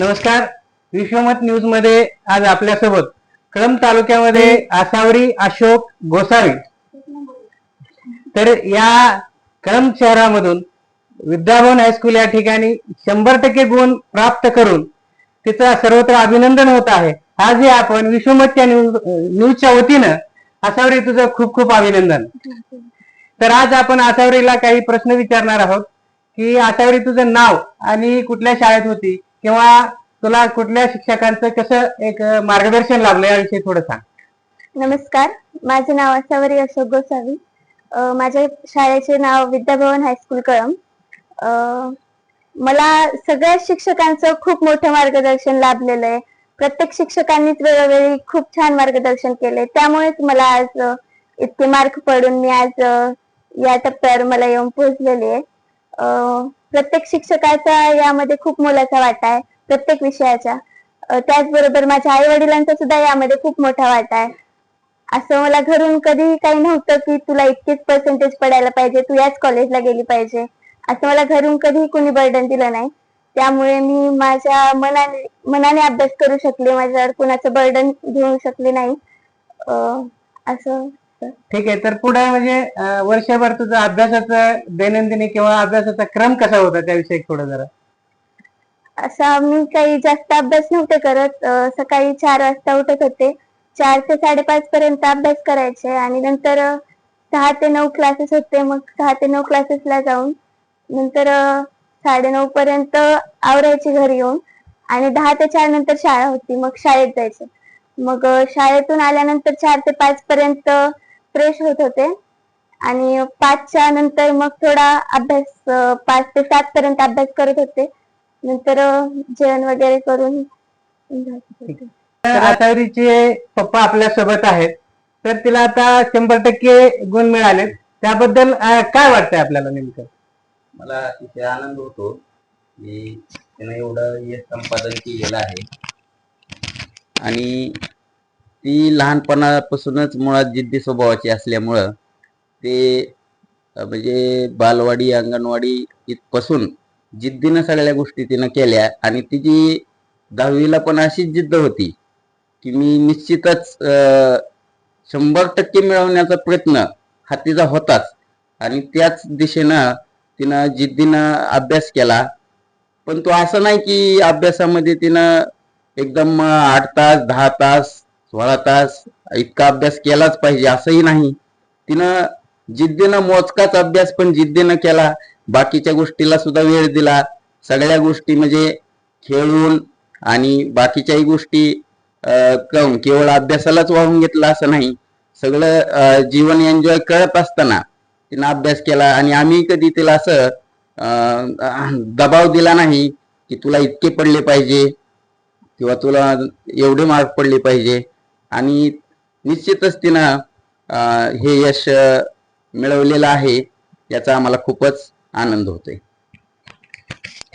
नमस्कार. विश्वमत न्यूजमध्ये आज आपल्यासोबत कळंब तालुक्यामध्ये आसावरी अशोक गोसावी. तर या कळंब शहरामधून विद्याभवन हायस्कूल या ठिकाणी शंभर टक्के गुण प्राप्त करून तिचं सर्वत्र अभिनंदन होत आहे. आजही आपण विश्वमतच्या न्यूज न्यूजच्या वतीनं आसावरी तुझं खूप खूप अभिनंदन. तर आज आपण आसावरीला काही प्रश्न विचारणार आहोत की आसावरी तुझं नाव आणि कुठल्या शाळेत होती? किंवा तुला कुठल्या शिक्षकांचं कसं एक मार्गदर्शन लाभलं याविषयी थोडं सांग. नमस्कार. माझे नाव असावरी अशोक गोसावी. अ, माझ्या शाळेचे नाव विद्याभवन हायस्कूल कळम अ, मला सगळ्या शिक्षकांचं खूप मोठं मार्गदर्शन लाभलेलं आहे. प्रत्येक शिक्षकांनीच वेळोवेळी खूप छान मार्गदर्शन केले त्यामुळेच मला आज अ, इतके मार्क पडून मी आज अ, या टप्प्यावर मला येऊन पोहोचलेली आहे. अ, प्रत्येक शिक्षकाचा यामध्ये खूप मोलाचा वाटा आहे प्रत्येक विषयाचा. त्याचबरोबर माझ्या आई वडिलांचा सुद्धा यामध्ये खूप मोठा वाटा आहे. असं मला घरून कधीही काही नव्हतं की तुला इतकेच पर्सेंटेज पडायला पाहिजे तू याच कॉलेजला गेली पाहिजे. असं मला घरून कधीही कुणी बर्डन दिलं नाही. त्यामुळे मी माझ्या मनाने मनाने अभ्यास करू शकले माझ्यावर कुणाचं बर्डन घेऊ शकले नाही. असं ठीक आहे तर पुढे म्हणजे वर्षभर तुझं अभ्यासाचा दैनंदिनी किंवा अभ्यासाचा क्रम कसा होता त्याविषयी थोडं जरा? असा मी काही जास्त अभ्यास नव्हते करत. अं, सकाळी चार वाजता उठत होते. चार ते साडेपाच पर्यंत अभ्यास करायचे आणि नंतर अं, सहा ते नऊ क्लासेस होते. मग सहा ते नऊ क्लासेसला जाऊन नंतर साडे नऊ पर्यंत आवरायचे घरी येऊन आणि दहा ते चार नंतर शाळा होती. मग शाळेत जायचे. मग अं, शाळेतून आल्यानंतर चार ते पाच पर्यंत फ्रेश होत होते. आणि पाचच्या नंतर मग थोडा अभ्यास पाच ते सात पर्यंत अभ्यास करत होते. नंतर जेवण वगैरे करून आसावरीचे पप्पा आपल्यासोबत आहेत. तर तिला आता शंभर टक्के गुण मिळाले. त्याबद्दल काय वाटतंय आपल्याला नेमकं? मला इथे आनंद होतो की त्यानं एवढं यश संपादन केलेलं आहे. आणि ती लहानपणापासूनच मुळात जिद्दी स्वभावाची असल्यामुळं ते म्हणजे बालवाडी अंगणवाडी इथपासून जिद्दीनं सगळ्या गोष्टी तिनं केल्या आणि तिची दहावीला पण अशीच जिद्द होती की मी निश्चितच शंभर टक्के मिळवण्याचा प्रयत्न हा तिचा होताच. आणि त्याच दिशेनं तिनं जिद्दीनं अभ्यास केला. पण तो असं नाही की अभ्यासामध्ये तिनं एकदम आठ तास दहा तास सोळा तास इतका अभ्यास केलाच पाहिजे असंही नाही. तिनं जिद्दीनं मोजकाच अभ्यास पण जिद्दीनं केला. बाकीच्या गोष्टीला सुद्धा वेळ दिला. सगळ्या गोष्टी म्हणजे खेळून आणि बाकीच्याही गोष्टी केवळ अभ्यासालाच वाहून घेतला असं नाही. सगळं जीवन एन्जॉय करत असताना तिनं अभ्यास केला आणि आम्ही कधी तिला असं दबाव दिला नाही की तुला इतके पडले पाहिजे किंवा तुला एवढे मार्क पडले पाहिजे. आणि निश्चितच तिनं अं, हे यश मिळवलेलं आहे याचा आम्हाला खूपच आनंद होतोय.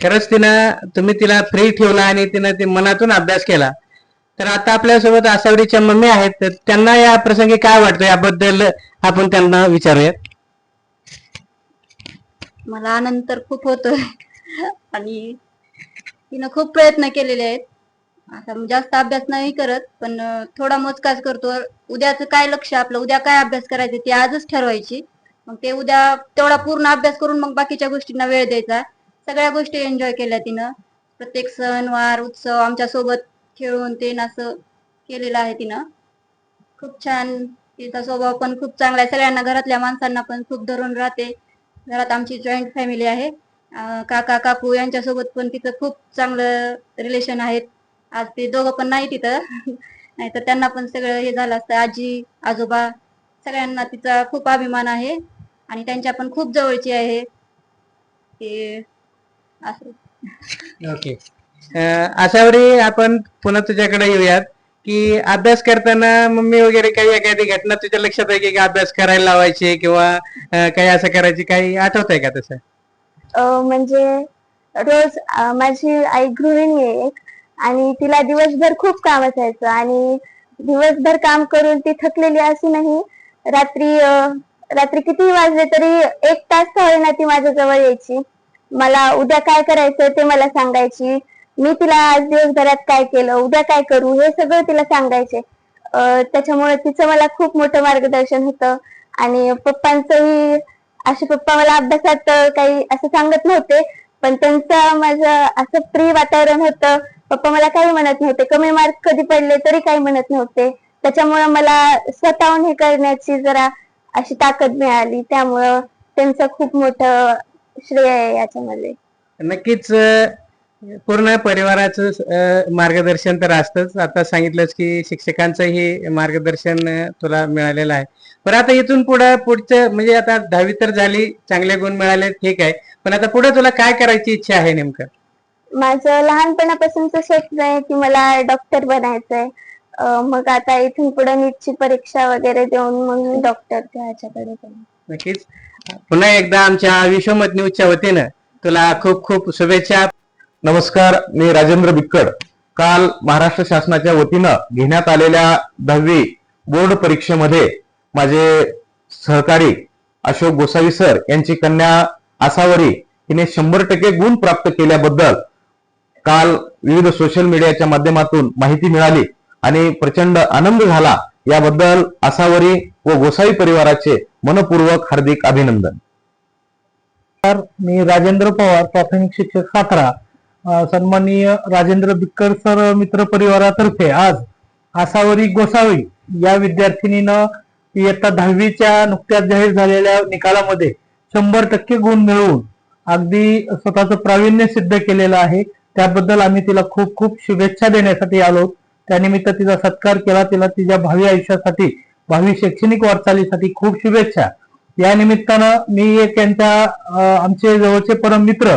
खरंच तिनं तुम्ही तिला फ्री ठेवला आणि तिनं ते मनातून अभ्यास केला. तर आता आपल्यासोबत आसावरीच्या मम्मी आहेत तर त्यांना या प्रसंगी काय वाटतं? याबद्दल आपण त्यांना विचारूयात. मला आनंद तर खूप होतोय. आणि तिनं खूप प्रयत्न केलेले आहेत. आता जास्त अभ्यास नाही करत पण थोडा मोजकाच करतो. उद्याचं काय लक्ष आपलं? उद्या काय अभ्यास करायचं ते आजच ठरवायची. मग ते उद्या तेवढा पूर्ण अभ्यास करून मग बाकीच्या गोष्टींना वेळ द्यायचा. सगळ्या गोष्टी एन्जॉय केल्या तिनं. प्रत्येक सण वार उत्सव आमच्यासोबत खेळून ते असं केलेलं आहे तिनं. खूप छान. तिचा स्वभाव पण खूप चांगला आहे. सगळ्यांना घरातल्या माणसांना पण खूप धरून राहते. घरात आमची जॉईंट फॅमिली आहे. काका काकू यांच्यासोबत पण तिचं खूप चांगलं रिलेशन आहेत. आज ते दोघं पण नाही तिथं नाहीतर त्यांना पण सगळं हे झालं असतं. आजी आजोबा सगळ्यांना तिचा खूप अभिमान आहे आणि त्यांच्या पण खूप जवळची आहे. ते असं. ओके. आशावरी आपण पुन्हा तुझ्याकडे येऊयात की अभ्यास करताना मम्मी वगैरे काही एखादी घटना तुझ्या लक्षात आहे की की अभ्यास करायला लावायची किंवा अं, काही असं करायची काही आठवत आहे का तसं? अं, म्हणजे रोज अं, माझी आई गृहिणी आहे एक. आणि तिला दिवसभर खूप काम असायचं आणि दिवसभर काम करून ती थकलेली असूनही रात्री रात्री किती वाजले तरी एक तास का होईना ती माझ्याजवळ यायची. मला उद्या काय करायचं ते मला सांगायची. मी तिला आज दिवसभरात काय केलं उद्या काय करू हे सगळं तिला सांगायचे. त्याच्यामुळे तिचं मला खूप मोठं मार्गदर्शन होतं. आणि पप्पांचंही असे पप्पा मला अभ्यासात काही असं सांगत नव्हते पण त्यांचं माझं असं प्रिय वातावरण होतं. पप्पा मला काही म्हणत नव्हते. कमी मार्क कधी पडले तरी काही म्हणत नव्हते. त्याच्यामुळे मला स्वतःहून हे करण्याची जरा अशी ताकद मिळाली. त्यामुळं त्यांचं खूप मोठं श्रेय आहे याच्यामध्ये. नक्कीच पूर्ण परिवाराचं मार्गदर्शन तर असतंच. आता सांगितलंच की शिक्षकांचंही मार्गदर्शन तुला मिळालेलं आहे. पण आता इथून पुढं पुढचं म्हणजे आता दहावी तर झाली चांगले गुण मिळाले ठीक आहे. पण आता पुढे तुला काय करायची इच्छा आहे नेमकं? माझं लहानपणापासूनच स्वप्न आहे की मला डॉक्टर बनायचंय. अं, मग आता इथून पुढे नीटची परीक्षा वगैरे देऊन मग मी डॉक्टरच्या ह्याच्याकडे नक्कीच. पुन्हा एकदा आमच्या विश्वमत न्यूजच्या वतीनं तुला खूप खूप शुभेच्छा. नमस्कार मी राजेंद्र बिक्कड. काल महाराष्ट्र शासनाच्या वतीनं घेण्यात आलेल्या दहावी बोर्ड परीक्षेमध्ये माझे सहकारी अशोक गोसावी सर यांची कन्या आसावरी हिने शंभर टक्के गुण प्राप्त केल्याबद्दल काल विविध सोशल मीडियाच्या माध्यमातून माहिती मिळाली आणि प्रचंड आनंद झाला. याबद्दल आसावरी व गोसावी परिवाराचे मनपूर्वक हार्दिक अभिनंदन. तर मी राजेंद्र पवार प्राथमिक शिक्षक सातारा सन्माननीय राजेंद्र बिक्कर सर मित्र परिवारातर्फे आज आसावरी गोसावी या विद्यार्थिनीनं इयत्ता दहावीच्या नुकत्याच जाहीर झालेल्या निकालामध्ये शंभर टक्के गुण मिळवून अगदी स्वतःचं प्रावीण्य सिद्ध केलेलं आहे. त्याबद्दल आम्ही तिला खूप खूप शुभेच्छा देण्यासाठी आलो. त्यानिमित्त तिचा सत्कार केला. तिला तिच्या भावी आयुष्यासाठी भावी शैक्षणिक वाटचालीसाठी खूप शुभेच्छा. या निमित्तानं मी एक त्यांच्या आमचे जवळचे परम मित्र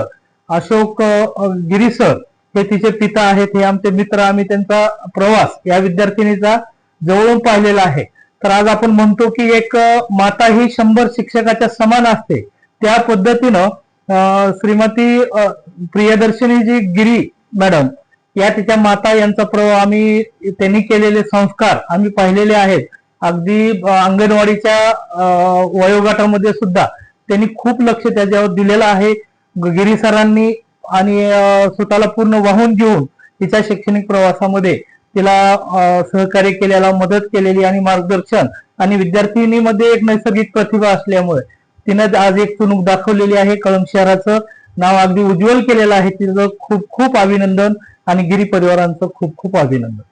अशोक गिरीसर गिरी सर हे तिचे पिता आहेत. हे आमचे मित्र. आम्ही त्यांचा प्रवास या विद्यार्थिनीचा जवळून पाहिलेला आहे. तर आज आपण म्हणतो की एक माता ही शंभर शिक्षकाच्या समान असते. त्या पद्धतीनं श्रीमती प्रियदर्शनी जी गिरी मॅडम या तिच्या माता यांचा प्रवाह आम्ही त्यांनी केलेले संस्कार आम्ही पाहिलेले आहेत. अगदी अंगणवाडीच्या वयोगटामध्ये सुद्धा त्यांनी खूप लक्ष त्याच्यावर दिलेलं आहे. गिरी सरांनी आणि स्वतःला पूर्ण वाहून घेऊन तिच्या शैक्षणिक प्रवासामध्ये तिला सहकार्य केलेला मदत केलेली आणि मार्गदर्शन आणि विद्यार्थिनीमध्ये एक नैसर्गिक प्रतिभा असल्यामुळे तिनं आज एक चुणूक दाखवलेली आहे. कळंब शहराचं नाव अगदी उज्ज्वल केलेलं आहे. तिचं खूप खूप अभिनंदन आणि गिरी परिवारांचं खूप खूप अभिनंदन.